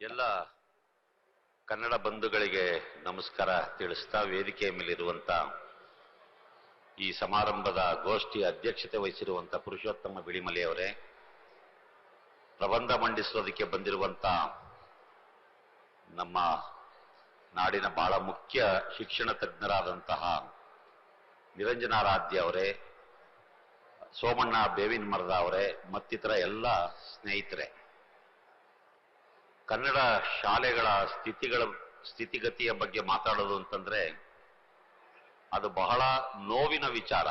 ಎಲ್ಲ ಕನ್ನಡ ಬಂಧುಗಳಿಗೆ ನಮಸ್ಕಾರ ತಿಳಿಸ್ತಾ ವೇದಿಕೆಯ ಮೇಲಿರುವಂತ ಈ ಸಮಾರಂಭದ ಗೋಷ್ಠಿ ಅಧ್ಯಕ್ಷತೆ ವಹಿಸಿರುವಂತ ಪುರುಷೋತ್ತಮ ಬಿಳಿಮಲೆಯವರೇ ಪ್ರಬಂಧ ಮಂಡಿಸೋದಕ್ಕೆ ಬಂದಿರುವಂತ ನಮ್ಮ ನಾಡಿನ ಬಹಳ ಮುಖ್ಯ ಶಿಕ್ಷಣ ತಜ್ಞರಾದಂತಹ ನಿರಂಜನಾರಾಧ್ಯ ಅವರೇ, ಸೋಮಣ್ಣ ಬೇವಿನ ಮರದ ಅವರೇ, ಮತ್ತಿತರ ಎಲ್ಲ ಸ್ನೇಹಿತರೆ. ಕನ್ನಡ ಶಾಲೆಗಳ ಸ್ಥಿತಿಗಳ ಸ್ಥಿತಿಗತಿಯ ಬಗ್ಗೆ ಮಾತಾಡೋದು ಅಂತಂದ್ರೆ ಅದು ಬಹಳ ನೋವಿನ ವಿಚಾರ.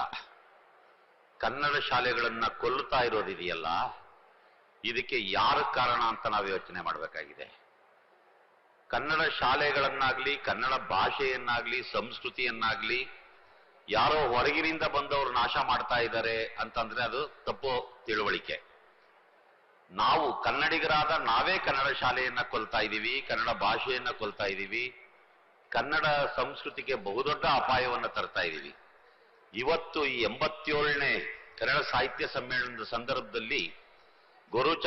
ಕನ್ನಡ ಶಾಲೆಗಳನ್ನ ಕೊಲ್ಲುತ್ತಾ ಇರೋದಿದೆಯಲ್ಲ ಇದಕ್ಕೆ ಯಾರ ಕಾರಣ ಅಂತ ನಾವು ಯೋಚನೆ ಮಾಡಬೇಕಾಗಿದೆ. ಕನ್ನಡ ಶಾಲೆಗಳನ್ನಾಗ್ಲಿ, ಕನ್ನಡ ಭಾಷೆಯನ್ನಾಗ್ಲಿ, ಸಂಸ್ಕೃತಿಯನ್ನಾಗ್ಲಿ ಯಾರೋ ಹೊರಗಿನಿಂದ ಬಂದವರು ನಾಶ ಮಾಡ್ತಾ ಇದ್ದಾರೆ ಅಂತಂದ್ರೆ ಅದು ತಪ್ಪು ತಿಳುವಳಿಕೆ. ನಾವು ಕನ್ನಡಿಗರಾದ ನಾವೇ ಕನ್ನಡ ಶಾಲೆಯನ್ನ ಕೊಲ್ತಾ ಇದ್ದೀವಿ, ಕನ್ನಡ ಭಾಷೆಯನ್ನ ಕೊಲ್ತಾ ಇದ್ದೀವಿ, ಕನ್ನಡ ಸಂಸ್ಕೃತಿಗೆ ಬಹುದೊಡ್ಡ ಅಪಾಯವನ್ನ ತರ್ತಾ ಇದ್ದೀವಿ. ಇವತ್ತು ಈ ಎಂಬತ್ತೇಳನೇ ಕನ್ನಡ ಸಾಹಿತ್ಯ ಸಮ್ಮೇಳನದ ಸಂದರ್ಭದಲ್ಲಿ ಗೊರುಚ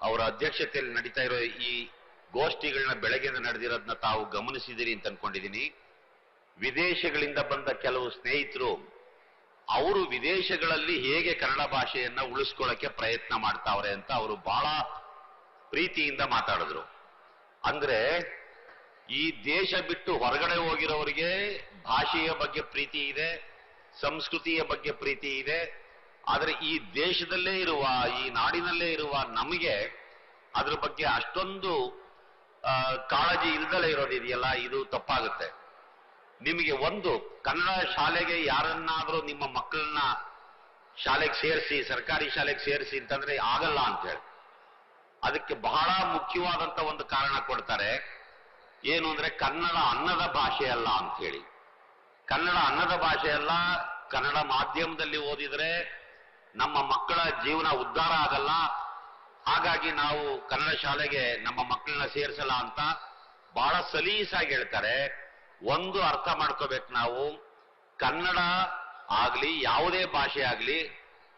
ಅವರ ಅಧ್ಯಕ್ಷತೆಯಲ್ಲಿ ನಡೀತಾ ಇರೋ ಈ ಗೋಷ್ಠಿಗಳನ್ನ ಬೆಳಗ್ಗೆಯಿಂದ ನಡೆದಿರೋದನ್ನ ತಾವು ಗಮನಿಸಿದಿರಿ ಅಂತ ಅನ್ಕೊಂಡಿದ್ದೀನಿ. ವಿದೇಶಗಳಿಂದ ಬಂದ ಕೆಲವು ಸ್ನೇಹಿತರು ಅವರು ವಿದೇಶಗಳಲ್ಲಿ ಹೇಗೆ ಕನ್ನಡ ಭಾಷೆಯನ್ನ ಉಳಿಸ್ಕೊಳ್ಳಕ್ಕೆ ಪ್ರಯತ್ನ ಮಾಡ್ತಾವ್ರೆ ಅಂತ ಅವರು ಬಹಳ ಪ್ರೀತಿಯಿಂದ ಮಾತಾಡಿದ್ರು. ಅಂದ್ರೆ ಈ ದೇಶ ಬಿಟ್ಟು ಹೊರಗಡೆ ಹೋಗಿರೋರಿಗೆ ಭಾಷೆಯ ಬಗ್ಗೆ ಪ್ರೀತಿ ಇದೆ, ಸಂಸ್ಕೃತಿಯ ಬಗ್ಗೆ ಪ್ರೀತಿ ಇದೆ, ಆದರೆ ಈ ದೇಶದಲ್ಲೇ ಇರುವ, ಈ ನಾಡಿನಲ್ಲೇ ಇರುವ ನಮಗೆ ಅದ್ರ ಬಗ್ಗೆ ಅಷ್ಟೊಂದು ಕಾಳಜಿ ಇಲ್ದಲೇ ಇರೋದಿದೆಯಲ್ಲ, ಇದು ತಪ್ಪಾಗುತ್ತೆ. ನಿಮಗೆ ಒಂದು, ಕನ್ನಡ ಶಾಲೆಗೆ ಯಾರನ್ನಾದರೂ ನಿಮ್ಮ ಮಕ್ಕಳನ್ನ ಶಾಲೆಗೆ ಸೇರಿಸಿ, ಸರ್ಕಾರಿ ಶಾಲೆಗೆ ಸೇರಿಸಿ ಅಂತಂದ್ರೆ ಆಗಲ್ಲ ಅಂತ ಹೇಳಿ. ಅದಕ್ಕೆ ಬಹಳ ಮುಖ್ಯವಾದಂತ ಒಂದು ಕಾರಣ ಕೊಡ್ತಾರೆ. ಏನು ಅಂದ್ರೆ ಕನ್ನಡ ಅನ್ನದ ಭಾಷೆ ಅಲ್ಲ ಅಂತ ಹೇಳಿ. ಕನ್ನಡ ಅನ್ನದ ಭಾಷೆ ಅಲ್ಲ. ಕನ್ನಡ ಮಾಧ್ಯಮದಲ್ಲಿ ಓದಿದ್ರೆ ನಮ್ಮ ಮಕ್ಕಳ ಜೀವನ ಉದ್ಧಾರ ಆಗಲ್ಲ. ಹಾಗಾಗಿ ನಾವು ಕನ್ನಡ ಶಾಲೆಗೆ ನಮ್ಮ ಮಕ್ಕಳನ್ನ ಸೇರಿಸಲ್ಲ ಅಂತ ಬಹಳ ಸಲೀಸಾಗಿ ಹೇಳ್ತಾರೆ. ಒಂದು ಅರ್ಥ ಮಾಡ್ಕೋಬೇಕು ನಾವು. ಕನ್ನಡ ಆಗ್ಲಿ, ಯಾವುದೇ ಭಾಷೆ ಆಗ್ಲಿ,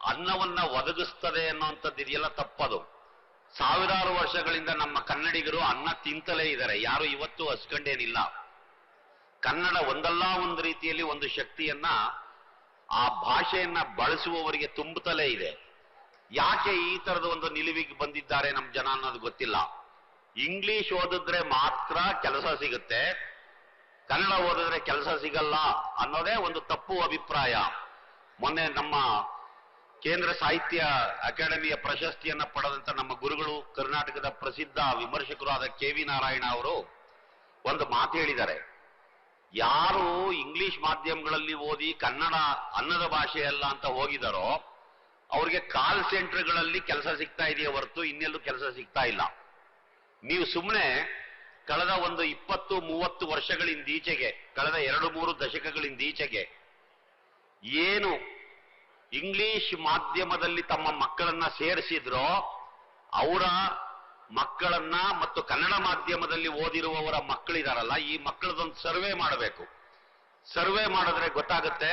ಅನ್ನವನ್ನ ಒದಗಿಸ್ತದೆ ಅನ್ನುವಂಥದ್ದು ಇದೆಯಲ್ಲ ತಪ್ಪದು. ಸಾವಿರಾರು ವರ್ಷಗಳಿಂದ ನಮ್ಮ ಕನ್ನಡಿಗರು ಅನ್ನ ತಿಂತಲೇ ಇದ್ದಾರೆ. ಯಾರು ಇವತ್ತು ಹಸ್ಕೊಂಡೇನಿಲ್ಲ. ಕನ್ನಡ ಒಂದಲ್ಲ ಒಂದು ರೀತಿಯಲ್ಲಿ ಒಂದು ಶಕ್ತಿಯನ್ನ ಆ ಭಾಷೆಯನ್ನ ಬಳಸುವವರಿಗೆ ತುಂಬುತ್ತಲೇ ಇದೆ. ಯಾಕೆ ಈ ತರದ ಒಂದು ನಿಲುವಿಗೆ ಬಂದಿದ್ದಾರೆ ನಮ್ಮ ಜನ ಅನ್ನೋದು ಗೊತ್ತಿಲ್ಲ. ಇಂಗ್ಲಿಷ್ ಓದಿದ್ರೆ ಮಾತ್ರ ಕೆಲಸ ಸಿಗುತ್ತೆ. ಕನ್ನಡ ಓದಿದ್ರೆ ಕೆಲಸ ಸಿಗಲ್ಲ ಅನ್ನೋದೇ ಒಂದು ತಪ್ಪು ಅಭಿಪ್ರಾಯ. ಮೊನ್ನೆ ನಮ್ಮ ಕೇಂದ್ರ ಸಾಹಿತ್ಯ ಅಕಾಡೆಮಿಯ ಪ್ರಶಸ್ತಿಯನ್ನ ಪಡೆದಂತ ನಮ್ಮ ಗುರುಗಳು ಕರ್ನಾಟಕದ ಪ್ರಸಿದ್ಧ ವಿಮರ್ಶಕರು ಆದ ಕೆ ವಿ ನಾರಾಯಣ ಅವರು ಒಂದು ಮಾತು ಹೇಳಿದ್ದಾರೆ. ಯಾರು ಇಂಗ್ಲಿಷ್ ಮಾಧ್ಯಮಗಳಲ್ಲಿ ಓದಿ ಕನ್ನಡ ಅನ್ನದ ಭಾಷೆ ಅಲ್ಲ ಅಂತ ಹೋಗಿದಾರೋ ಅವ್ರಿಗೆ ಕಾಲ್ ಸೆಂಟರ್ಗಳಲ್ಲಿ ಕೆಲಸ ಸಿಗ್ತಾ ಇದೆಯೇ ಹೊರತು ಇನ್ನೆಲ್ಲೂ ಕೆಲಸ ಸಿಗ್ತಾ ಇಲ್ಲ. ನೀವು ಸುಮ್ಮನೆ ಕಳೆದ ಒಂದು ಇಪ್ಪತ್ತು ಮೂವತ್ತು ವರ್ಷಗಳಿಂದೀಚೆಗೆ, ಕಳೆದ ಎರಡು ಮೂರು ದಶಕಗಳಿಂದೀಚೆಗೆ ಏನು ಇಂಗ್ಲಿಷ್ ಮಾಧ್ಯಮದಲ್ಲಿ ತಮ್ಮ ಮಕ್ಕಳನ್ನ ಸೇರಿಸಿದ್ರೋ, ಅವರ ಮಕ್ಕಳನ್ನ ಮತ್ತು ಕನ್ನಡ ಮಾಧ್ಯಮದಲ್ಲಿ ಓದಿರುವವರ ಮಕ್ಕಳಿದಾರಲ್ಲ, ಈ ಮಕ್ಕಳದೊಂದು ಸರ್ವೆ ಮಾಡಬೇಕು. ಸರ್ವೆ ಮಾಡಿದ್ರೆ ಗೊತ್ತಾಗುತ್ತೆ,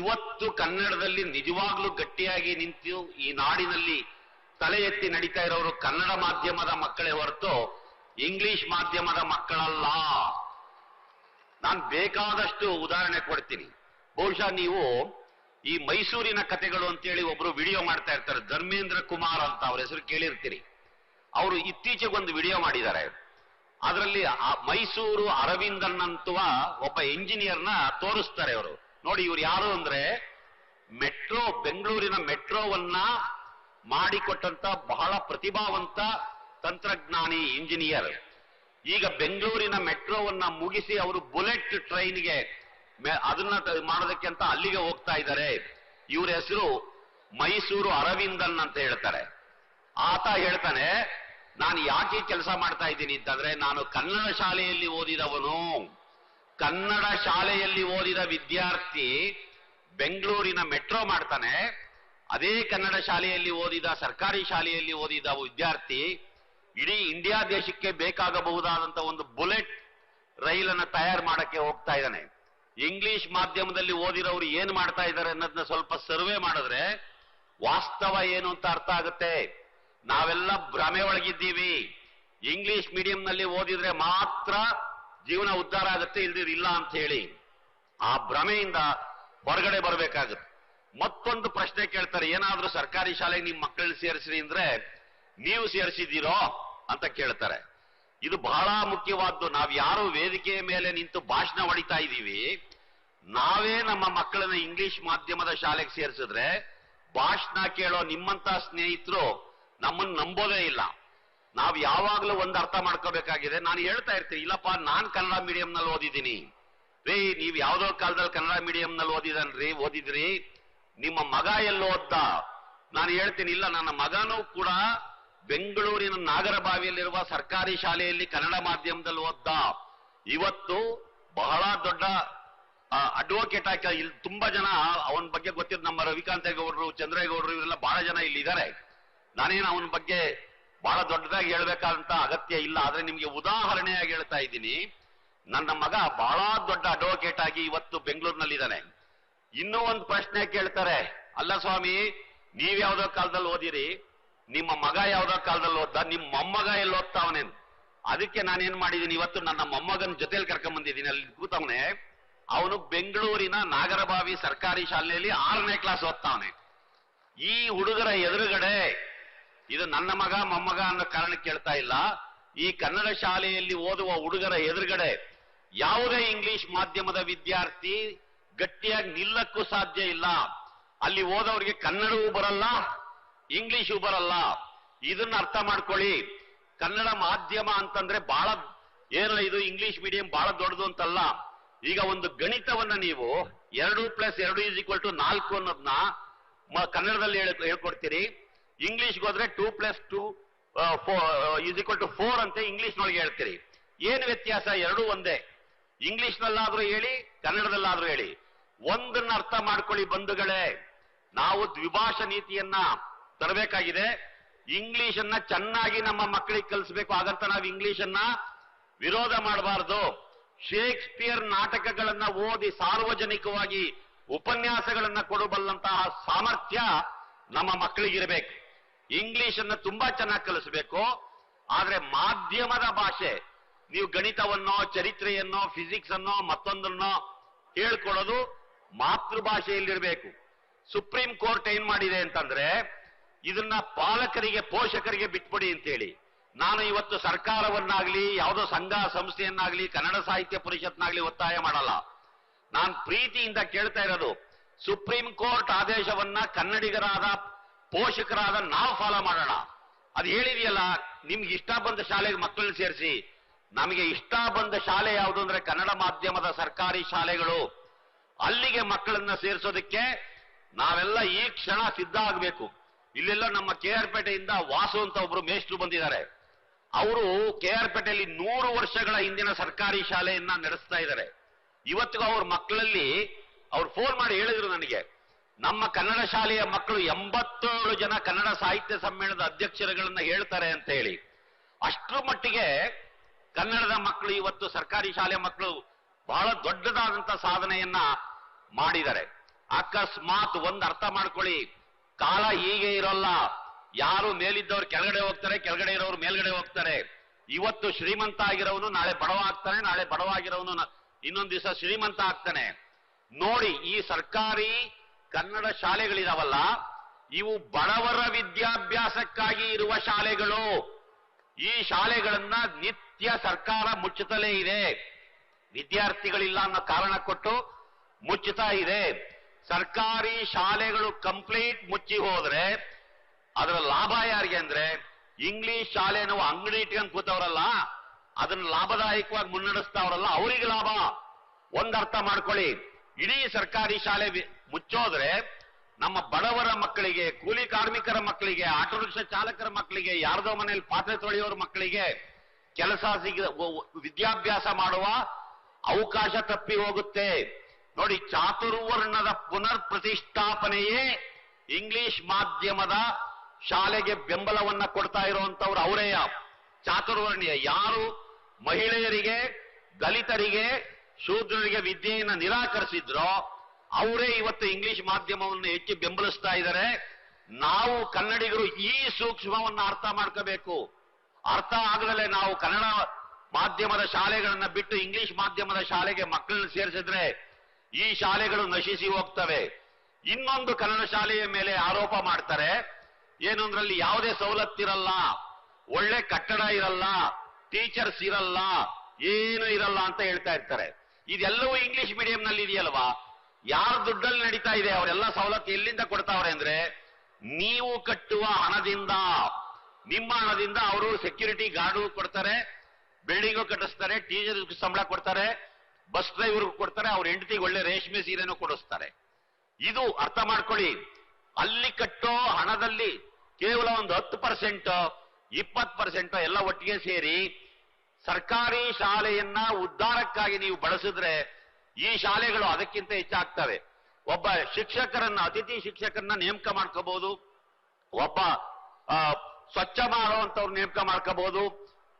ಇವತ್ತು ಕನ್ನಡದಲ್ಲಿ ನಿಜವಾಗ್ಲೂ ಗಟ್ಟಿಯಾಗಿ ನಿಂತು ಈ ನಾಡಿನಲ್ಲಿ ತಲೆ ಎತ್ತಿ ನಡೀತಾ ಇರೋರು ಕನ್ನಡ ಮಾಧ್ಯಮದ ಮಕ್ಕಳೇ ಹೊರತು ಇಂಗ್ಲಿಷ್ ಮಾಧ್ಯಮದ ಮಕ್ಕಳಲ್ಲ. ನಾನು ಬೇಕಾದಷ್ಟು ಉದಾಹರಣೆ ಕೊಡ್ತೀನಿ. ಬಹುಶಃ ನೀವು ಈ ಮೈಸೂರಿನ ಕತೆಗಳು ಅಂತೇಳಿ ಒಬ್ರು ವಿಡಿಯೋ ಮಾಡ್ತಾ ಇರ್ತಾರೆ, ಧರ್ಮೇಂದ್ರ ಕುಮಾರ್ ಅಂತ ಅವ್ರ ಹೆಸರು ಕೇಳಿರ್ತೀರಿ. ಅವರು ಇತ್ತೀಚೆಗೆ ಒಂದು ವಿಡಿಯೋ ಮಾಡಿದ್ದಾರೆ. ಅದರಲ್ಲಿ ಮೈಸೂರು ಅರವಿಂದನ್ ಅಂತುವ ಒಬ್ಬ ಇಂಜಿನಿಯರ್ನ ತೋರಿಸ್ತಾರೆ ಅವರು. ನೋಡಿ, ಇವ್ರು ಯಾರು ಅಂದ್ರೆ ಮೆಟ್ರೋ, ಬೆಂಗಳೂರಿನ ಮೆಟ್ರೋವನ್ನ ಮಾಡಿಕೊಟ್ಟಂತ ಬಹಳ ಪ್ರತಿಭಾವಂತ ತಂತ್ರಜ್ಞಾನಿ ಇಂಜಿನಿಯರ್. ಈಗ ಬೆಂಗಳೂರಿನ ಮೆಟ್ರೋವನ್ನ ಮುಗಿಸಿ ಅವರು ಬುಲೆಟ್ ಟ್ರೈನ್ಗೆ ಅದನ್ನ ಮಾಡೋದಕ್ಕೆ ಅಂತ ಅಲ್ಲಿಗೆ ಹೋಗ್ತಾ ಇದ್ದಾರೆ. ಇವ್ರ ಹೆಸರು ಮೈಸೂರು ಅರವಿಂದನ್ ಅಂತ ಹೇಳ್ತಾರೆ. ಆತ ಹೇಳ್ತಾನೆ, ನಾನು ಯಾಕೆ ಕೆಲಸ ಮಾಡ್ತಾ ಇದ್ದೀನಿ ಅಂತಂದ್ರೆ, ನಾನು ಕನ್ನಡ ಶಾಲೆಯಲ್ಲಿ ಓದಿದವನು. ಕನ್ನಡ ಶಾಲೆಯಲ್ಲಿ ಓದಿದ ವಿದ್ಯಾರ್ಥಿ ಬೆಂಗಳೂರಿನ ಮೆಟ್ರೋ ಮಾಡ್ತಾನೆ. ಅದೇ ಕನ್ನಡ ಶಾಲೆಯಲ್ಲಿ ಓದಿದ, ಸರ್ಕಾರಿ ಶಾಲೆಯಲ್ಲಿ ಓದಿದ ವಿದ್ಯಾರ್ಥಿ ಇಡೀ ಇಂಡಿಯಾ ದೇಶಕ್ಕೆ ಬೇಕಾಗಬಹುದಾದಂತ ಒಂದು ಬುಲೆಟ್ ರೈಲನ್ನು ತಯಾರು ಮಾಡಕ್ಕೆ ಹೋಗ್ತಾ ಇದ್ದಾನೆ. ಇಂಗ್ಲಿಷ್ ಮಾಧ್ಯಮದಲ್ಲಿ ಓದಿರೋರು ಏನ್ ಮಾಡ್ತಾ ಇದ್ದಾರೆ ಅನ್ನೋದನ್ನ ಸ್ವಲ್ಪ ಸರ್ವೆ ಮಾಡಿದ್ರೆ ವಾಸ್ತವ ಏನು ಅಂತ ಅರ್ಥ ಆಗುತ್ತೆ. ನಾವೆಲ್ಲ ಭ್ರಮೆ ಒಳಗಿದ್ದೀವಿ. ಇಂಗ್ಲಿಷ್ ಮೀಡಿಯಂನಲ್ಲಿ ಓದಿದ್ರೆ ಮಾತ್ರ ಜೀವನ ಉದ್ಧಾರ ಆಗುತ್ತೆ, ಇಲ್ದಿದ್ರೆ ಇಲ್ಲ ಅಂತ ಹೇಳಿ. ಆ ಭ್ರಮೆಯಿಂದ ಹೊರಗಡೆ ಬರಬೇಕಾಗುತ್ತೆ. ಮತ್ತೊಂದು ಪ್ರಶ್ನೆ ಕೇಳ್ತಾರೆ, ಏನಾದ್ರೂ ಸರ್ಕಾರಿ ಶಾಲೆಗೆ ನಿಮ್ ಮಕ್ಕಳನ್ನ ಸೇರಿಸ್ರಿ ಅಂದ್ರೆ ನೀವು ಸೇರಿಸಿದ್ದೀರೋ? ಅಂತ ಕೇಳ್ತಾರೆ. ಇದು ಬಹಳ ಮುಖ್ಯವಾದ್ದು. ನಾವು ಯಾರು ವೇದಿಕೆಯ ಮೇಲೆ ನಿಂತು ಭಾಷಣ ಹೊಡಿತಾ ಇದ್ದೀವಿ. ನಾವೇ ನಮ್ಮ ಮಕ್ಕಳನ್ನ ಇಂಗ್ಲಿಷ್ ಮಾಧ್ಯಮದ ಶಾಲೆಗೆ ಸೇರಿಸಿದ್ರೆ ಭಾಷಣ ಕೇಳೋ ನಿಮ್ಮಂತ ಸ್ನೇಹಿತರು ನಮ್ಮನ್ನು ನಂಬೋದೇ ಇಲ್ಲ. ನಾವ್ ಯಾವಾಗ್ಲೂ ಒಂದು ಅರ್ಥ ಮಾಡ್ಕೋಬೇಕಾಗಿದೆ. ನಾನು ಹೇಳ್ತಾ ಇರ್ತೀನಿ, ಇಲ್ಲಪ್ಪ, ನಾನ್ ಕನ್ನಡ ಮೀಡಿಯಂನಲ್ಲಿ ಓದಿದ್ದೀನಿ. ರೀ, ನೀವ್ ಯಾವ್ದೋ ಕಾಲದಲ್ಲಿ ಕನ್ನಡ ಮೀಡಿಯಂನಲ್ಲಿ ಓದಿದನ್ರಿ, ಓದಿದ್ರಿ. ನಿಮ್ಮ ಮಗ ಎಲ್ಲೋ ಓದ್ದ ನಾನು ಹೇಳ್ತೀನಿ, ಇಲ್ಲ, ನನ್ನ ಮಗನೂ ಕೂಡ ಬೆಂಗಳೂರಿನ ನಾಗರಬಾವಿಯಲ್ಲಿರುವ ಸರ್ಕಾರಿ ಶಾಲೆಯಲ್ಲಿ ಕನ್ನಡ ಮಾಧ್ಯಮದಲ್ಲಿ ಓದ್ದ, ಇವತ್ತು ಬಹಳ ದೊಡ್ಡ ಅಡ್ವೊಕೇಟ್ ಆಗಿ ಇಲ್ಲಿ ತುಂಬಾ ಜನ, ಅವನ ಬಗ್ಗೆ ಗೊತ್ತಿದ್ದು ನಮ್ಮ ರವಿಕಾಂತೇಗೌಡರು ಚಂದ್ರೇಗೌಡರು ಇವರೆಲ್ಲ ಬಹಳ ಜನ ಇಲ್ಲಿ ಇದ್ದಾರೆ. ನಾನೇನು ಅವನ ಬಗ್ಗೆ ಬಹಳ ದೊಡ್ಡದಾಗಿ ಹೇಳ್ಬೇಕಾದಂತ ಅಗತ್ಯ ಇಲ್ಲ, ಆದ್ರೆ ನಿಮ್ಗೆ ಉದಾಹರಣೆಯಾಗಿ ಹೇಳ್ತಾ ಇದ್ದೀನಿ. ನನ್ನ ಮಗ ಬಹಳ ದೊಡ್ಡ ಅಡ್ವೊಕೇಟ್ ಆಗಿ ಇವತ್ತು ಬೆಂಗಳೂರಿನಲ್ಲಿದ್ದಾನೆ. ಇನ್ನೂ ಒಂದು ಪ್ರಶ್ನೆ ಕೇಳ್ತಾರೆ. ಅಲ್ಲ ಸ್ವಾಮಿ ನೀವ್ ಯಾವ್ದೋ ಕಾಲದಲ್ಲಿ ಓದಿರಿ? ನಿಮ್ಮ ಮಗ ಯಾವ್ದೋ ಕಾಲದಲ್ಲಿ ಓದ್ದ, ನಿಮ್ಮ ಮೊಮ್ಮಗ ಎಲ್ಲಿ ಓದ್ತಾವನೇನು ಅದಕ್ಕೆ ನಾನೇನ್ ಮಾಡಿದೀನಿ, ಇವತ್ತು ನನ್ನ ಮೊಮ್ಮಗನ ಜೊತೆಲಿ ಕರ್ಕೊಂಡ್ ಬಂದಿದ್ದೀನಿ. ಅಲ್ಲಿ ಕೂತವನೆ, ಅವನು ಬೆಂಗಳೂರಿನ ನಾಗರಬಾವಿ ಸರ್ಕಾರಿ ಶಾಲೆಯಲ್ಲಿ ಆರನೇ ಕ್ಲಾಸ್ ಓದ್ತಾವನೆ. ಈ ಹುಡುಗರ ಎದುರುಗಡೆ, ಇದು ನನ್ನ ಮಗ, ಮೊಮ್ಮಗ ಅನ್ನೋ ಕಾರಣ ಕೇಳ್ತಾ ಇಲ್ಲ. ಈ ಕನ್ನಡ ಶಾಲೆಯಲ್ಲಿ ಓದುವ ಹುಡುಗರ ಎದುರುಗಡೆ ಯಾವುದೇ ಇಂಗ್ಲಿಷ್ ಮಾಧ್ಯಮದ ವಿದ್ಯಾರ್ಥಿ ಗಟ್ಟಿಯಾಗಿ ನಿಲ್ಲಕ್ಕೂ ಸಾಧ್ಯ ಇಲ್ಲ. ಅಲ್ಲಿ ಓದೋರಿಗೆ ಕನ್ನಡವೂ ಬರಲ್ಲ ಇಂಗ್ಲಿಷು ಬರಲ್ಲ. ಇದನ್ನ ಅರ್ಥ ಮಾಡ್ಕೊಳ್ಳಿ. ಕನ್ನಡ ಮಾಧ್ಯಮ ಅಂತಂದ್ರೆ ಬಹಳ ಏನು ಇದು ಇಂಗ್ಲಿಷ್ ಮೀಡಿಯಂ ಬಹಳ ದೊಡ್ಡದು ಅಂತಲ್ಲ. ಈಗ ಒಂದು ಗಣಿತವನ್ನ ನೀವು ಎರಡು ಪ್ಲಸ್ ಎರಡು ಈಸ್ ಈಕ್ವಲ್ ಟು ನಾಲ್ಕು ಅನ್ನೋದನ್ನ ಕನ್ನಡದಲ್ಲಿ ಹೇಳ್- ಹೇಳ್ಕೊಡ್ತೀರಿ. ಇಂಗ್ಲಿಷ್ಗೆ ಹೋದ್ರೆ two plus two is equal to four ಅಂತ ಇಂಗ್ಲಿಷ್ನೊಳಗೆ ಹೇಳ್ತೀರಿ. ಏನು ವ್ಯತ್ಯಾಸ? ಎರಡೂ ಒಂದೇ. ಇಂಗ್ಲಿಷ್ನಲ್ಲಾದ್ರೂ ಹೇಳಿ, ಕನ್ನಡದಲ್ಲಾದ್ರೂ ಹೇಳಿ. ಒಂದನ್ನ ಅರ್ಥ ಮಾಡ್ಕೊಳ್ಳಿ ಬಂಧುಗಳೇ. ನಾವು ದ್ವಿಭಾಷಾ ನೀತಿಯನ್ನ ತರಬೇಕಾಗಿದೆ. ಇಂಗ್ಲಿಷ್ ಅನ್ನ ಚೆನ್ನಾಗಿ ನಮ್ಮ ಮಕ್ಕಳಿಗೆ ಕಲಿಸ್ಬೇಕು. ಹಾಗಂತ ನಾವು ಇಂಗ್ಲಿಷ್ ಅನ್ನ ವಿರೋಧ ಮಾಡಬಾರದು. ಶೇಕ್ಸ್ಪಿಯರ್ ನಾಟಕಗಳನ್ನ ಓದಿ ಸಾರ್ವಜನಿಕವಾಗಿ ಉಪನ್ಯಾಸಗಳನ್ನ ಕೊಡಬಲ್ಲಂತಹ ಸಾಮರ್ಥ್ಯ ನಮ್ಮ ಮಕ್ಕಳಿಗಿರಬೇಕು. ಇಂಗ್ಲಿಷ್ ಅನ್ನ ತುಂಬಾ ಚೆನ್ನಾಗಿ ಕಲಿಸಬೇಕು. ಆದ್ರೆ ಮಾಧ್ಯಮದ ಭಾಷೆ, ನೀವು ಗಣಿತವನ್ನೋ, ಚರಿತ್ರೆಯನ್ನೋ ಫಿಸಿಕ್ಸ್ ಅನ್ನೋ ಮತ್ತೊಂದನ್ನೋ ಹೇಳ್ಕೊಡೋದು ಮಾತೃಭಾಷೆಯಲ್ಲಿರಬೇಕು. ಸುಪ್ರೀಂ ಕೋರ್ಟ್ ಏನ್ ಮಾಡಿದೆ ಅಂತಂದ್ರೆ ಇದನ್ನ ಪಾಲಕರಿಗೆ, ಪೋಷಕರಿಗೆ ಬಿಟ್ಬಿಡಿ ಅಂತೇಳಿ. ನಾನು ಇವತ್ತು ಸರ್ಕಾರವನ್ನಾಗ್ಲಿ, ಯಾವುದೋ ಸಂಘ ಸಂಸ್ಥೆಯನ್ನಾಗ್ಲಿ, ಕನ್ನಡ ಸಾಹಿತ್ಯ ಪರಿಷತ್ನಾಗ್ಲಿ ಒತ್ತಾಯ ಮಾಡಲ್ಲ. ನಾನು ಪ್ರೀತಿಯಿಂದ ಕೇಳ್ತಾ ಇರೋದು, ಸುಪ್ರೀಂ ಕೋರ್ಟ್ ಆದೇಶವನ್ನ ಕನ್ನಡಿಗರಾದ, ಪೋಷಕರಾದ ನಾವು ಫಾಲೋ ಮಾಡೋಣ. ಅದು ಹೇಳಿದೆಯಲ್ಲ, ನಿಮ್ಗೆ ಇಷ್ಟ ಬಂದ ಶಾಲೆಗೆ ಮಕ್ಕಳನ್ನ ಸೇರಿಸಿ. ನಮಗೆ ಇಷ್ಟ ಬಂದ ಶಾಲೆ ಯಾವುದು ಅಂದ್ರೆ ಕನ್ನಡ ಮಾಧ್ಯಮದ ಸರ್ಕಾರಿ ಶಾಲೆಗಳು. ಅಲ್ಲಿಗೆ ಮಕ್ಕಳನ್ನ ಸೇರಿಸೋದಕ್ಕೆ ನಾವೆಲ್ಲ ಈ ಕ್ಷಣ ಸಿದ್ಧ ಆಗಬೇಕು. ಇಲ್ಲೆಲ್ಲ ನಮ್ಮ ಕೆ ಆರ್ ಪೇಟೆಯಿಂದ ವಾಸು ಅಂತ ಒಬ್ರು ಮೇಷ್ಟ್ರು ಬಂದಿದ್ದಾರೆ. ಅವರು ಕೆ ಆರ್ ಪೇಟೆಯಲ್ಲಿ ನೂರು ವರ್ಷಗಳ ಹಿಂದಿನ ಸರ್ಕಾರಿ ಶಾಲೆಯನ್ನ ನಡೆಸ್ತಾ ಇದ್ದಾರೆ. ಇವತ್ತಿಗೂ ಅವ್ರ ಮಕ್ಕಳಲ್ಲಿ ಅವ್ರು ಫೋನ್ ಮಾಡಿ ಹೇಳಿದ್ರು ನನಗೆ, ನಮ್ಮ ಕನ್ನಡ ಶಾಲೆಯ ಮಕ್ಕಳು ಎಂಬತ್ತೇಳು ಜನ ಕನ್ನಡ ಸಾಹಿತ್ಯ ಸಮ್ಮೇಳನದ ಅಧ್ಯಕ್ಷರುಗಳನ್ನ ಹೇಳ್ತಾರೆ ಅಂತ ಹೇಳಿ. ಅಷ್ಟರ ಮಟ್ಟಿಗೆ ಕನ್ನಡದ ಮಕ್ಕಳು ಇವತ್ತು ಸರ್ಕಾರಿ ಶಾಲೆ ಮಕ್ಕಳು ಬಹಳ ದೊಡ್ಡದಾದಂತ ಸಾಧನೆಯನ್ನ ಮಾಡಿದ್ದಾರೆ. ಅಕಸ್ಮಾತ್ ಒಂದು ಅರ್ಥ ಮಾಡ್ಕೊಳ್ಳಿ ಕಾಲ ಹೀಗೆ ಇರಲ್ಲ. ಯಾರು ಮೇಲಿದ್ದವ್ರು ಕೆಳಗಡೆ ಹೋಗ್ತಾರೆ, ಕೆಳಗಡೆ ಇರೋರು ಮೇಲ್ಗಡೆ ಹೋಗ್ತಾರೆ. ಇವತ್ತು ಶ್ರೀಮಂತ ಆಗಿರೋನು ನಾಳೆ ಬಡವ ಆಗ್ತಾನೆ ನಾಳೆ ಬಡವ ಆಗಿರೋನು ನ- ಇನ್ನೊಂದ್ ದಿವಸ ಶ್ರೀಮಂತ ಆಗ್ತಾನೆ. ನೋಡಿ, ಈ ಸರ್ಕಾರಿ ಕನ್ನಡ ಶಾಲೆಗಳಿದಾವಲ್ಲ, ಇವು ಬಡವರ ವಿದ್ಯಾಭ್ಯಾಸಕ್ಕಾಗಿ ಇರುವ ಶಾಲೆಗಳು. ಈ ಶಾಲೆಗಳನ್ನ ನಿತ್ಯ ಸರ್ಕಾರ ಮುಚ್ಚುತ್ತಲೇ ಇದೆ. ವಿದ್ಯಾರ್ಥಿಗಳಿಲ್ಲ ಅನ್ನೋ ಕಾರಣ ಕೊಟ್ಟು ಮುಚ್ಚುತ್ತಾ ಇದೆ. ಸರ್ಕಾರಿ ಶಾಲೆಗಳು ಕಂಪ್ಲೀಟ್ ಮುಚ್ಚಿ ಹೋದ್ರೆ ಅದರ ಲಾಭ ಯಾರಿಗೆ ಅಂದ್ರೆ ಇಂಗ್ಲಿಷ್ ಶಾಲೆ ನಾವು ಅಂಗಡಿ ಇಟ್ಕೊಂಡು ಕೂತವ್ರಲ್ಲ, ಅದನ್ನ ಲಾಭದಾಯಕವಾಗಿ ಮುನ್ನಡೆಸ್ತಾವ್ರಲ್ಲ, ಅವರಿಗೆ ಲಾಭ. ಒಂದರ್ಥ ಮಾಡ್ಕೊಳ್ಳಿ. ಇಡೀ ಸರ್ಕಾರಿ ಶಾಲೆ ಮುಚ್ಚೋದ್ರೆ ನಮ್ಮ ಬಡವರ ಮಕ್ಕಳಿಗೆ, ಕೂಲಿ ಕಾರ್ಮಿಕರ ಮಕ್ಕಳಿಗೆ, ಆಟೋ ರಿಕ್ಷಾ ಚಾಲಕರ ಮಕ್ಕಳಿಗೆ, ಯಾರದೋ ಮನೆಯಲ್ಲಿ ಪಾತ್ರೆ ತೊಳೆಯೋರ ಮಕ್ಕಳಿಗೆ ಕೆಲಸ ಸಿಗ ವಿದ್ಯಾಭ್ಯಾಸ ಮಾಡುವ ಅವಕಾಶ ತಪ್ಪಿ ಹೋಗುತ್ತೆ. ನೋಡಿ, ಚಾತುರ್ವರ್ಣದ ಪುನರ್ ಪ್ರತಿಷ್ಠಾಪನೆಯೇ ಇಂಗ್ಲಿಷ್ ಮಾಧ್ಯಮದ ಶಾಲೆಗೆ ಬೆಂಬಲವನ್ನ ಕೊಡ್ತಾ ಇರುವಂತವ್ರು ಅವರೇ. ಚಾತುರ್ವರ್ಣೀಯ ಯಾರು? ಮಹಿಳೆಯರಿಗೆ, ದಲಿತರಿಗೆ, ಶೂದ್ರರಿಗೆ ವಿದ್ಯೆಯನ್ನ ನಿರಾಕರಿಸಿದ್ರೋ, ಅವರೇ ಇವತ್ತು ಇಂಗ್ಲಿಷ್ ಮಾಧ್ಯಮವನ್ನು ಹೆಚ್ಚು ಬೆಂಬಲಿಸ್ತಾ ಇದ್ದಾರೆ. ನಾವು ಕನ್ನಡಿಗರು ಈ ಸೂಕ್ಷ್ಮವನ್ನ ಅರ್ಥ ಮಾಡ್ಕೋಬೇಕು. ಅರ್ಥ ಆಗದಲ್ಲೇ ನಾವು ಕನ್ನಡ ಮಾಧ್ಯಮದ ಶಾಲೆಗಳನ್ನ ಬಿಟ್ಟು ಇಂಗ್ಲಿಷ್ ಮಾಧ್ಯಮದ ಶಾಲೆಗೆ ಮಕ್ಕಳನ್ನ ಸೇರಿಸಿದ್ರೆ ಈ ಶಾಲೆಗಳು ನಶಿಸಿ ಹೋಗ್ತವೆ. ಇನ್ನೊಂದು ಕನ್ನಡ ಶಾಲೆಯ ಮೇಲೆ ಆರೋಪ ಮಾಡ್ತಾರೆ. ಏನು ಅಂದ್ರಲ್ಲಿ ಯಾವುದೇ ಸವಲತ್ತಿರಲ್ಲ ಒಳ್ಳೆ ಕಟ್ಟಡ ಇರಲ್ಲ, ಟೀಚರ್ಸ್ ಇರಲ್ಲ, ಏನು ಇರಲ್ಲ ಅಂತ ಹೇಳ್ತಾ ಇರ್ತಾರೆ. ಇದೆಲ್ಲವೂ ಇಂಗ್ಲಿಷ್ ಮೀಡಿಯಂ ನಲ್ಲಿ ಇದೆಯಲ್ವಾ? ಯಾರ ದುಡ್ಡಲ್ಲಿ ನಡೀತಾ ಇದೆ, ಅವರೆಲ್ಲ ಸವಲತ್ತು ಎಲ್ಲಿಂದ ಕೊಡ್ತಾವ್ರೆ ಅಂದ್ರೆ, ನೀವು ಕಟ್ಟುವ ಹಣದಿಂದ. ನಿಮ್ಮ ಹಣದಿಂದ ಅವರು ಸೆಕ್ಯೂರಿಟಿ ಗಾರ್ಡು ಕೊಡ್ತಾರೆ ಬಿಲ್ಡಿಂಗು ಕಟ್ಟಿಸ್ತಾರೆ ಟೀಚರ್ ಸಂಬಳ ಕೊಡ್ತಾರೆ. ಬಸ್ ಡ್ರೈವರ್ ಕೊಡ್ತಾರೆ, ಅವ್ರ ಹೆಂಡತಿಗೆ ಒಳ್ಳೆ ರೇಷ್ಮೆ ಸೀರೆನೂ ಕೊಡಿಸ್ತಾರೆ. ಇದು ಅರ್ಥ ಮಾಡ್ಕೊಳ್ಳಿ, ಅಲ್ಲಿ ಕಟ್ಟೋ ಹಣದಲ್ಲಿ ಕೇವಲ ಒಂದು ಹತ್ತು ಪರ್ಸೆಂಟ್, ಇಪ್ಪತ್ತು ಪರ್ಸೆಂಟ್ ಎಲ್ಲ ಒಟ್ಟಿಗೆ ಸೇರಿ ಸರ್ಕಾರಿ ಶಾಲೆಯನ್ನ ಉದ್ಧಾರಕ್ಕಾಗಿ ನೀವು ಬಳಸಿದ್ರೆ ಈ ಶಾಲೆಗಳು ಅದಕ್ಕಿಂತ ಹೆಚ್ಚಾಗ್ತವೆ. ಒಬ್ಬ ಶಿಕ್ಷಕರನ್ನ, ಅತಿಥಿ ಶಿಕ್ಷಕರನ್ನ ನೇಮಕ ಮಾಡ್ಕೋಬಹುದು ಒಬ್ಬ ಸ್ವಚ್ಛ ಮಾಡುವಂತವ್ರು ನೇಮಕ ಮಾಡ್ಕೋಬಹುದು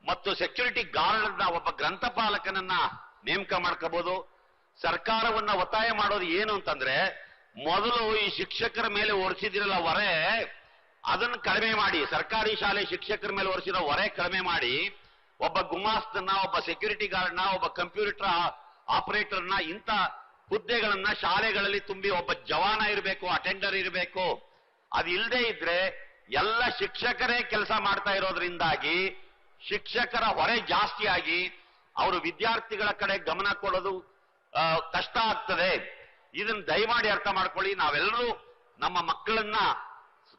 ಮತ್ತು ಸೆಕ್ಯೂರಿಟಿ ಗಾರ್ಡ್ ಒಬ್ಬ ಗ್ರಂಥಪಾಲಕನನ್ನ ನೇಮಕ ಮಾಡ್ಕೋಬಹುದು ಸರ್ಕಾರವನ್ನ ಒತ್ತಾಯ ಮಾಡೋದು ಏನು ಅಂತಂದ್ರೆ, ಮೊದಲು ಈ ಶಿಕ್ಷಕರ ಮೇಲೆ ಹೊರಿಸಿದಿರಲ್ಲ ಹೊರೆ, ಅದನ್ನ ಕಡಿಮೆ ಮಾಡಿ, ಸರ್ಕಾರಿ ಶಾಲೆ ಶಿಕ್ಷಕರ ಮೇಲೆ ಹೊರಿಸಿರೋ ಹೊರೆ ಕಡಿಮೆ ಮಾಡಿ, ಒಬ್ಬ ಗುಮಾಸ್ತನ್ನ, ಒಬ್ಬ ಸೆಕ್ಯೂರಿಟಿ ಗಾರ್ಡ್ನ ಒಬ್ಬ ಕಂಪ್ಯೂಟರ್ ಆಪರೇಟರ್ನ ಇಂಥ ಹುದ್ದೆಗಳನ್ನ ಶಾಲೆಗಳಲ್ಲಿ ತುಂಬಿ ಒಬ್ಬ ಜವಾನ ಇರಬೇಕು ಅಟೆಂಡರ್ ಇರಬೇಕು. ಅದು ಇಲ್ಲದೆ ಇದ್ರೆ ಎಲ್ಲ ಶಿಕ್ಷಕರೇ ಕೆಲಸ ಮಾಡ್ತಾ ಇರೋದ್ರಿಂದಾಗಿ, ಶಿಕ್ಷಕರ ಹೊರೆ ಜಾಸ್ತಿಯಾಗಿ ಅವರು ವಿದ್ಯಾರ್ಥಿಗಳ ಕಡೆ ಗಮನ ಕೊಡೋದು ಕಷ್ಟ ಆಗ್ತದೆ. ಇದನ್ನ ದಯಮಾಡಿ ಅರ್ಥ ಮಾಡ್ಕೊಳ್ಳಿ. ನಾವೆಲ್ಲರೂ ನಮ್ಮ ಮಕ್ಕಳನ್ನ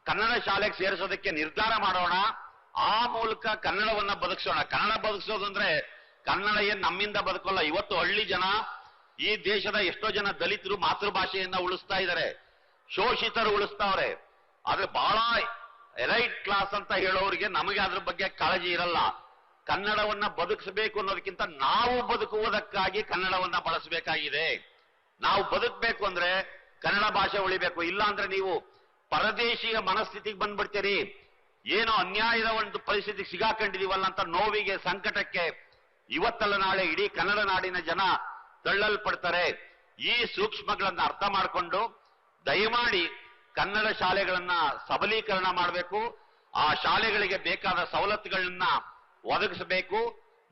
ಕನ್ನಡ ಶಾಲೆಗೆ ಸೇರಿಸೋದಕ್ಕೆ ನಿರ್ಧಾರ ಮಾಡೋಣ. ಆ ಮೂಲಕ ಕನ್ನಡವನ್ನ ಬದುಕಿಸೋಣ. ಕನ್ನಡ ಬದುಕಿಸೋದು ಅಂದ್ರೆ ಕನ್ನಡ ಏನ್ ನಮ್ಮಿಂದ ಬದುಕೋಲ್ಲ. ಇವತ್ತು ಹಳ್ಳಿ ಜನ, ಈ ದೇಶದ ಎಷ್ಟೋ ಜನ ದಲಿತರು ಮಾತೃಭಾಷೆಯನ್ನ ಉಳಿಸ್ತಾ ಇದ್ದಾರೆ. ಶೋಷಿತರು ಉಳಿಸ್ತಾವ್ರೆ. ಆದ್ರೆ ಬಹಳ ಎಲೈಟ್ ಕ್ಲಾಸ್ ಅಂತ ಹೇಳೋರಿಗೆ ನಮಗೆ ಅದ್ರ ಬಗ್ಗೆ ಕಾಳಜಿ ಇರಲ್ಲ. ಕನ್ನಡವನ್ನ ಬದುಕಿಸಬೇಕು ಅನ್ನೋದಕ್ಕಿಂತ ನಾವು ಬದುಕುವುದಕ್ಕಾಗಿ ಕನ್ನಡವನ್ನ ಬಳಸಬೇಕಾಗಿದೆ. ನಾವು ಬದುಕಬೇಕು ಅಂದ್ರೆ ಕನ್ನಡ ಭಾಷೆ ಉಳಿಬೇಕು. ಇಲ್ಲ ಅಂದ್ರೆ ನೀವು ಪರದೇಶಿಯ ಮನಸ್ಥಿತಿಗೆ ಬಂದ್ಬಿಡ್ತೀರಿ. ಏನೋ ಅನ್ಯಾಯದ ಒಂದು ಪರಿಸ್ಥಿತಿಗೆ ಸಿಗಾಕೊಂಡಿದೀವಲ್ಲ ಅಂತ ನೋವಿಗೆ ಸಂಕಟಕ್ಕೆ ಇವತ್ತಲ್ಲ ನಾಳೆ ಇಡೀ ಕನ್ನಡ ನಾಡಿನ ಜನ ತಳ್ಳಲ್ಪಡ್ತಾರೆ. ಈ ಸೂಕ್ಷ್ಮಗಳನ್ನ ಅರ್ಥ ಮಾಡಿಕೊಂಡು ದಯಮಾಡಿ ಕನ್ನಡ ಶಾಲೆಗಳನ್ನ ಸಬಲೀಕರಣ ಮಾಡಬೇಕು. ಆ ಶಾಲೆಗಳಿಗೆ ಬೇಕಾದ ಸವಲತ್ತುಗಳನ್ನ ಒದಗಿಸಬೇಕು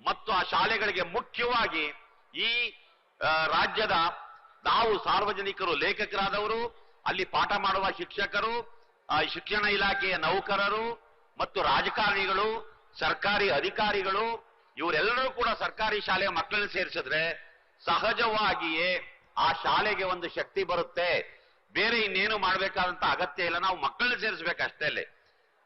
ಮತ್ತು ಆ ಶಾಲೆಗಳಿಗೆ ಮುಖ್ಯವಾಗಿ ಈ ರಾಜ್ಯದ ನಾವು ಸಾರ್ವಜನಿಕರು ಲೇಖಕರಾದವರು, ಅಲ್ಲಿ ಪಾಠ ಮಾಡುವ ಶಿಕ್ಷಕರು ಶಿಕ್ಷಣ ಇಲಾಖೆಯ ನೌಕರರು ಮತ್ತು ರಾಜಕಾರಣಿಗಳು, ಸರ್ಕಾರಿ ಅಧಿಕಾರಿಗಳು, ಇವರೆಲ್ಲರೂ ಕೂಡ ಸರ್ಕಾರಿ ಶಾಲೆಯ ಮಕ್ಕಳನ್ನು ಸೇರಿಸಿದ್ರೆ ಸಹಜವಾಗಿಯೇ ಆ ಶಾಲೆಗೆ ಒಂದು ಶಕ್ತಿ ಬರುತ್ತೆ. ಬೇರೆ ಇನ್ನೇನು ಮಾಡಬೇಕಾದಂತ ಅಗತ್ಯ ಇಲ್ಲ. ನಾವು ಮಕ್ಕಳನ್ನ ಸೇರಿಸ್ಬೇಕಷ್ಟೇ ಅಲ್ಲಿ.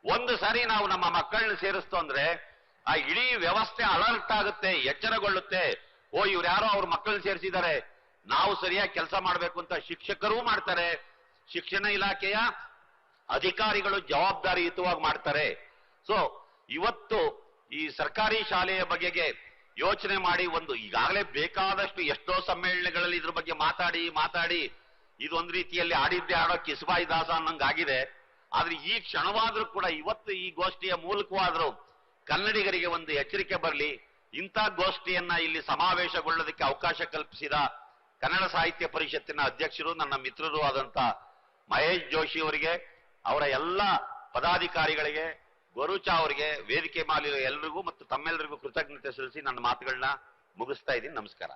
ಒಂದು ಸಾರಿ ನಾವು ನಮ್ಮ ಮಕ್ಕಳನ್ನ ಸೇರಿಸ್ತು ಅಂದ್ರೆ ಆ ಇಡೀ ವ್ಯವಸ್ಥೆ ಅಲರ್ಟ್ ಆಗುತ್ತೆ, ಎಚ್ಚರಗೊಳ್ಳುತ್ತೆ. ಓ, ಇವ್ರು ಯಾರೋ ಅವ್ರ ಮಕ್ಕಳನ್ನ ಸೇರಿಸಿದ್ದಾರೆ. ನಾವು ಸರಿಯಾಗಿ ಕೆಲಸ ಮಾಡಬೇಕು ಅಂತ ಶಿಕ್ಷಕರೂ ಮಾಡ್ತಾರೆ. ಶಿಕ್ಷಣ ಇಲಾಖೆಯ ಅಧಿಕಾರಿಗಳು ಜವಾಬ್ದಾರಿಯುತವಾಗಿ ಮಾಡ್ತಾರೆ. ಸೊ ಇವತ್ತು ಈ ಸರ್ಕಾರಿ ಶಾಲೆಯ ಬಗೆಗೆ ಯೋಚನೆ ಮಾಡಿ ಒಂದು ಈಗಾಗಲೇ ಬೇಕಾದಷ್ಟು ಎಷ್ಟೋ ಸಮ್ಮೇಳನಗಳಲ್ಲಿ ಇದ್ರ ಬಗ್ಗೆ ಮಾತಾಡಿ ಮಾತಾಡಿ. ಇದು ಒಂದ್ ರೀತಿಯಲ್ಲಿ ಆಡಿದ್ದೆ ಆಡೋ ಕಿಸ್ಬಾಯಿ ದಾಸ ಅನ್ನಂಗಾಗಿದೆ. ಆದ್ರೆ ಈ ಕ್ಷಣವಾದ್ರೂ ಕೂಡ ಇವತ್ತು ಈ ಗೋಷ್ಠಿಯ ಮೂಲಕವಾದ್ರೂ ಕನ್ನಡಿಗರಿಗೆ ಒಂದು ಎಚ್ಚರಿಕೆ ಬರಲಿ. ಇಂಥ ಗೋಷ್ಠಿಯನ್ನ ಇಲ್ಲಿ ಸಮಾವೇಶಗೊಳ್ಳೋದಕ್ಕೆ ಅವಕಾಶ ಕಲ್ಪಿಸಿದ ಕನ್ನಡ ಸಾಹಿತ್ಯ ಪರಿಷತ್ತಿನ ಅಧ್ಯಕ್ಷರು, ನನ್ನ ಮಿತ್ರರು ಆದಂತ ಮಹೇಶ್ ಜೋಶಿ ಅವರಿಗೆ, ಅವರ ಎಲ್ಲ ಪದಾಧಿಕಾರಿಗಳಿಗೆ ಗೊರುಚಾ ಅವರಿಗೆ ವೇದಿಕೆ ಮಾಲಿರೋ ಎಲ್ರಿಗೂ ಮತ್ತು ತಮ್ಮೆಲ್ಲರಿಗೂ ಕೃತಜ್ಞತೆ ಸಲ್ಲಿಸಿ ನನ್ನ ಮಾತುಗಳನ್ನ ಮುಗಿಸ್ತಾ ಇದ್ದೀನಿ. ನಮಸ್ಕಾರ.